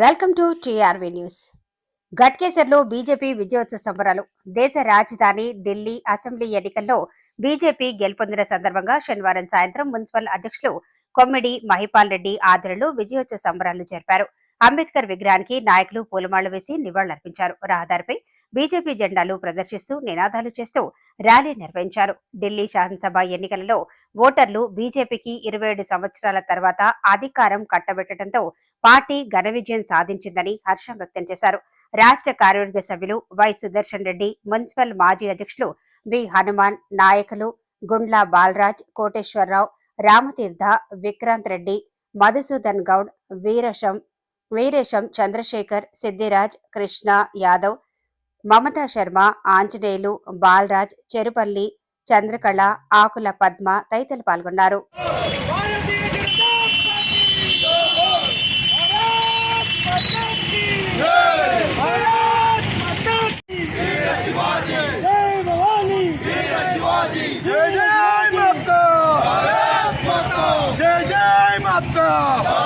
Welcome to TRV news. గట్కేసర్లో BJP విజయోత్సవ సంబరాలు. దేశ రాజధాని ఢిల్లీ అసెంబ్లీ ఎన్నికల్లో బీజేపీ గెలుపొందిన సందర్భంగా శనివారం సాయంత్రం మున్సిపల్ అధ్యక్షులు కొమ్మిడి మహిపాల్ రెడ్డి ఆధ్వర్యంలో విజయోత్సవ సంబరాలు జరిపారు. అంబేద్కర్ విగ్రహానికి నాయకులు పూలమాళ్ళు వేసి నివాళులర్పించారు. రహదారిపై బీజేపీ జెండాలు ప్రదర్శిస్తూ నినాదాలు చేస్తూ ర్యాలీ నిర్వహించారు. ఢిల్లీ శాసనసభ ఎన్నికలలో ఓటర్లు బీజేపీకి ఇరవై ఏడు సంవత్సరాల తర్వాత అధికారం కట్టబెట్టడంతో పార్టీ ఘన విజయం సాధించిందని హర్షం వ్యక్తం చేశారు. రాష్ట్ర కార్యవర్గ సభ్యులు వై సుదర్శన్ రెడ్డి మున్సిపల్ మాజీ అధ్యక్షులు వి హనుమాన్ నాయకులు గుండ్ల బాలరాజ్ కోటేశ్వరరావు రామతీర్థ విక్రాంత్ రెడ్డి మధుసూదన్ గౌడ్ వీరశం వీరేశం చంద్రశేఖర్ సిద్ధిరాజ్ కృష్ణ యాదవ్ మమతా శర్మ ఆంజనేయులు బాలరాజ్ చెరుపల్లి చంద్రకళ ఆకుల పద్మ తదితరులు పాల్గొన్నారు. భారతీయ జనతా మాతా!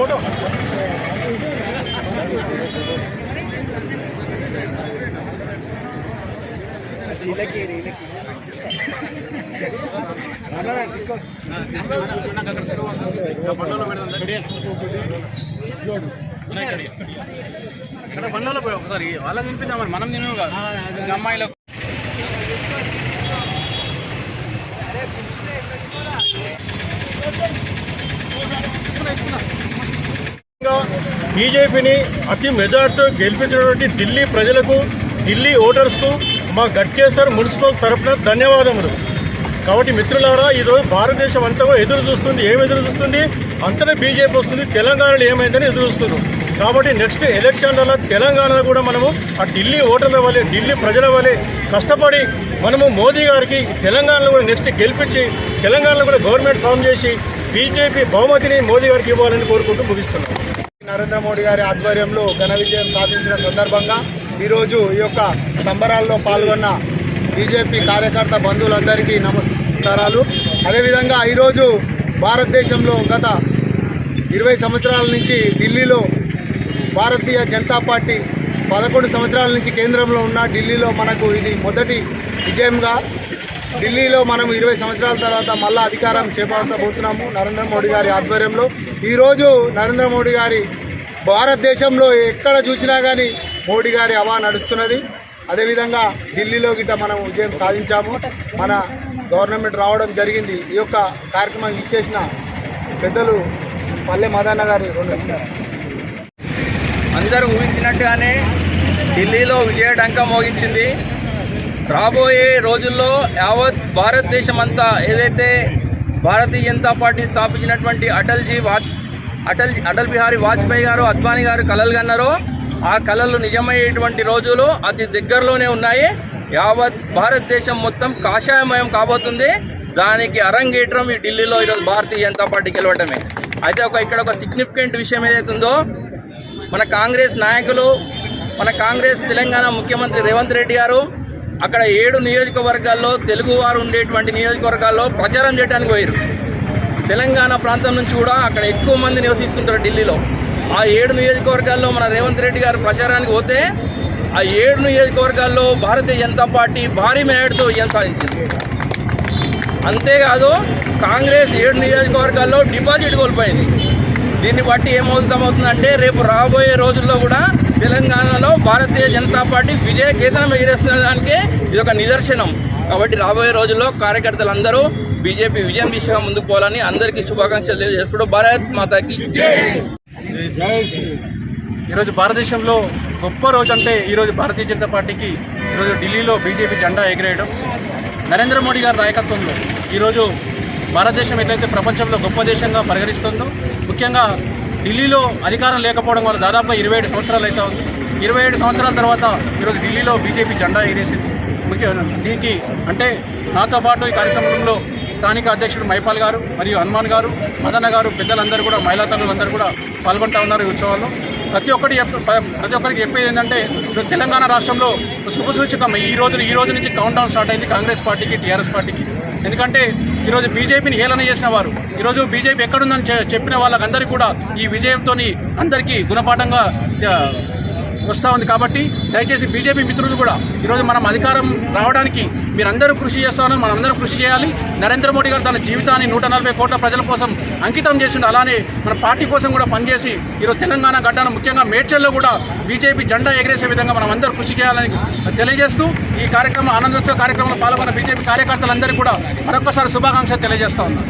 BJP Narendra photo. ఫోటో ఇక్కడ బండ్లలో పోయి ఒకసారి వాళ్ళకి తినిపిద్దామని మనం తినము కాదు. అమ్మాయిలకు బీజేపీని అతి మెజార్టీతో గెలిపించినటువంటి ఢిల్లీ ప్రజలకు ఢిల్లీ ఓటర్స్కు మా గట్కేశ్వర్ మున్సిపల్ తరపున ధన్యవాదములు. కాబట్టి మిత్రులారా ఈరోజు భారతదేశం అంతా కూడా ఎదురు చూస్తుంది. ఏం ఎదురు చూస్తుంది? అంతటా బీజేపీ వస్తుంది. తెలంగాణలో ఏమైందని ఎదురు చూస్తుంది. కాబట్టి నెక్స్ట్ ఎలక్షన్లలో తెలంగాణలో కూడా మనము ఆ ఢిల్లీ ఓటర్ల వల్లే ఢిల్లీ ప్రజల వల్లే కష్టపడి మనము మోదీ గారికి తెలంగాణలో కూడా నెక్స్ట్ గెలిపించి తెలంగాణలో కూడా గవర్నమెంట్ ఫామ్ చేసి బీజేపీ బహుమతిని మోదీ గారికి ఇవ్వాలని కోరుకుంటూ ముగిస్తున్నాం. నరేంద్ర మోడీ గారి ఆధ్వర్యంలో ఘన విజయం సాధించిన సందర్భంగా ఈరోజు ఈ యొక్క సంబరాల్లో పాల్గొన్న బీజేపీ కార్యకర్త బంధువులందరికీ నమస్కారాలు. అదేవిధంగా ఈరోజు భారతదేశంలో గత ఇరవై సంవత్సరాల నుంచి ఢిల్లీలో భారతీయ జనతా పార్టీ పదకొండు సంవత్సరాల నుంచి కేంద్రంలో ఉన్న ఢిల్లీలో మనకు ఇది మొదటి విజయంగా ఢిల్లీలో మనం ఇరవై సంవత్సరాల తర్వాత మళ్ళా అధికారం చేపట్టబోతున్నాము నరేంద్ర మోడీ గారి ఆధ్వర్యంలో. ఈరోజు నరేంద్ర మోడీ గారి భారతదేశంలో ఎక్కడ చూసినా కానీ మోడీ గారి అవా నడుస్తున్నది. అదేవిధంగా ఢిల్లీలో గిట్ట మనం విజయం సాధించాము. మన గవర్నమెంట్ రావడం జరిగింది. ఈ యొక్క కార్యక్రమం ఇచ్చేసిన పెద్దలు పల్లె మదన్న గారి రెండు అందరూ ఊహించినట్టుగానే ఢిల్లీలో విజయడంక మోగించింది. రాబోయే రోజుల్లో యావత్ భారతదేశం అంతా ఏదైతే భారతీయ జనతా పార్టీ స్థాపించినటువంటి అటల్జీ వాజ్ అటల్ అటల్ బిహారీ వాజ్పేయి గారు అద్వానీ గారు కలలు కన్నారో ఆ కళలు నిజమయ్యేటువంటి రోజులు అతి దగ్గరలోనే ఉన్నాయి. యావత్ భారతదేశం మొత్తం కాషాయమయం కాబోతుంది. దానికి అరంగేట్రం ఈ ఢిల్లీలో ఈరోజు భారతీయ జనతా పార్టీ గెలవటమే అయితే ఒక ఇక్కడ ఒక సిగ్నిఫికెంట్ విషయం ఏదైతుందో ఉందో మన కాంగ్రెస్ నాయకులు మన కాంగ్రెస్ తెలంగాణ ముఖ్యమంత్రి రేవంత్ రెడ్డి గారు అక్కడ ఏడు నియోజకవర్గాల్లో తెలుగువారు ఉండేటువంటి నియోజకవర్గాల్లో ప్రచారం చేయడానికి పోయారు తెలంగాణ ప్రాంతం నుంచి కూడా అక్కడ ఎక్కువ మంది నివసిస్తుంటారు ఢిల్లీలో. ఆ ఏడు నియోజకవర్గాల్లో మన రేవంత్ రెడ్డి గారు ప్రచారానికి పోతే ఆ ఏడు నియోజకవర్గాల్లో భారతీయ జనతా పార్టీ భారీ మేడతో విజయం సాధించింది. అంతేకాదు కాంగ్రెస్ ఏడు నియోజకవర్గాల్లో డిపాజిట్ కోల్పోయింది. దీన్ని బట్టి ఏమవుతామవుతుందంటే రేపు రాబోయే రోజుల్లో కూడా తెలంగాణలో భారతీయ జనతా పార్టీ విజయ కేతనం ఎగిరేస్తున్న దానికి ఇది ఒక నిదర్శనం. కాబట్టి రాబోయే రోజుల్లో కార్యకర్తలందరూ బీజేపీ విజయం దిశగా ముందుకు పోవాలని అందరికీ శుభాకాంక్షలు తెలియజేసుకుంటూ భారత్ మాతాకి ఈరోజు భారతదేశంలో గొప్ప రోజు అంటే ఈరోజు భారతీయ జనతా పార్టీకి ఈరోజు ఢిల్లీలో బీజేపీ జెండా ఎగిరేయడం. నరేంద్ర మోడీ గారి నాయకత్వంలో ఈరోజు భారతదేశం ఏదైతే ప్రపంచంలో గొప్ప దేశంగా పరిగణిస్తుందో ముఖ్యంగా ఢిల్లీలో అధికారం లేకపోవడం వల్ల దాదాపుగా ఇరవై ఏడు సంవత్సరాలు అయితే ఉంది. ఇరవై ఏడు సంవత్సరాల తర్వాత ఈరోజు ఢిల్లీలో బీజేపీ జెండా ఎగిరేసింది. ముఖ్య దీనికి అంటే నాతో పాటు ఈ కార్యక్రమంలో స్థానిక అధ్యక్షుడు మైపాల్ గారు మరియు హనుమాన్ గారు మదన్న గారు పెద్దలందరూ కూడా మహిళా తల్లులందరూ కూడా పాల్గొంటూ ఉన్నారు ఈ ఉత్సవాల్లో. ప్రతి ఒక్కటి ప్రతి ఒక్కరికి చెప్పేది ఏంటంటే ఇప్పుడు తెలంగాణ రాష్ట్రంలో శుభసూచకం ఈ రోజు ఈ రోజు నుంచి కౌంట్ డౌన్ స్టార్ట్ అయింది కాంగ్రెస్ పార్టీకి టీఆర్ఎస్ పార్టీకి. ఎందుకంటే ఈరోజు బీజేపీని హేళన చేసిన వారు. ఈరోజు బీజేపీ ఎక్కడుందని చెప్పిన వాళ్ళకందరికీ కూడా ఈ విజయంతో అందరికీ గుణపాఠంగా వస్తూ ఉంది కాబట్టి దయచేసి బీజేపీ మిత్రులు కూడా ఈరోజు మనం అధికారం రావడానికి మీరందరూ కృషి చేస్తామని మనం అందరం కృషి చేయాలి. నరేంద్ర మోడీ గారు తన జీవితాన్ని నూట నలభై కోట్ల ప్రజల కోసం అంకితం చేసిండు. అలానే మన పార్టీ కోసం కూడా పనిచేసి ఈరోజు తెలంగాణ గడ్డను ముఖ్యంగా మేడ్చల్లో కూడా బీజేపీ జెండా ఎగరేసే విధంగా మనం అందరూ కృషి చేయాలని తెలియజేస్తూ ఈ కార్యక్రమం ఆనందోత్సవ కార్యక్రమంలో పాల్గొన్న బీజేపీ కార్యకర్తలందరికీ కూడా మరొకసారి శుభాకాంక్షలు తెలియజేస్తా ఉన్నాను